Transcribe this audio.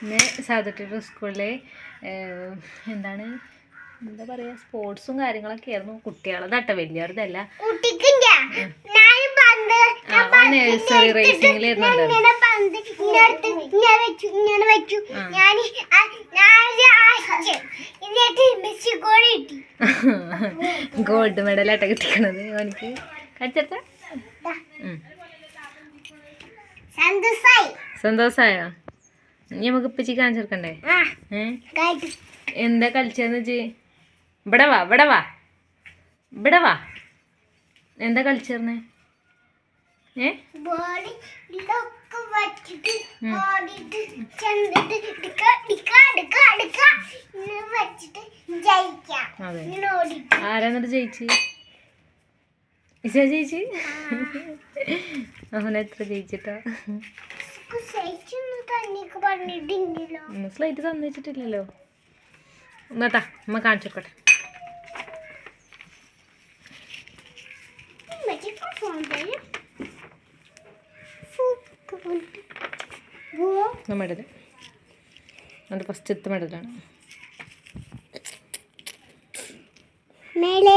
പിന്നെ സാധുട്ടിയുടെ സ്കൂളിലെ എന്താണ് എന്താ പറയാ സ്പോർട്സും കാര്യങ്ങളൊക്കെ ആയിരുന്നു കുട്ടികളതട്ട വലിയവരുതല്ല. നഴ്സറി കിട്ടി. ഗോൾഡ് മെഡലാട്ട കിട്ടിക്കണത് എനിക്ക് കടിച്ചെടുത്ത സന്തോഷായോ? ഇനി നമുക്ക് ഇപ്പച്ചി കാണിച്ചെടുക്കണ്ടേ എന്താ കളിച്ചതെന്ന് വെച്ച്? ഇവിടെ വാ ഇവിടെ വാ. ഇവിടെ വാ. എന്താ കളിച്ചേർന്നേ ഏ? ബോളി ഇതൊക്കെ വെച്ചിട്ട് ഓടിയിട്ട് ചെന്നിട്ട് എടുക്ക എടുക്ക എടുക്ക എടുക്ക വെച്ചിട്ട് ജയിക്കാം. അതെ. ഇങ്ങനെ ഓടിയിട്ട്. ആരാ എന്നിട്ട് ജയിച്ച്? ഇസ ജയിച്ച്? അവനെത്ര ജയിച്ചിട്ടാ? സ്ലൈറ്റ് തന്നിട്ടില്ലല്ലോ എന്നാട്ടാ അമ്മ ഓ. മെഡൽ അത് ഫസ്റ്റത്തെ മെഡലാണ് മേലെ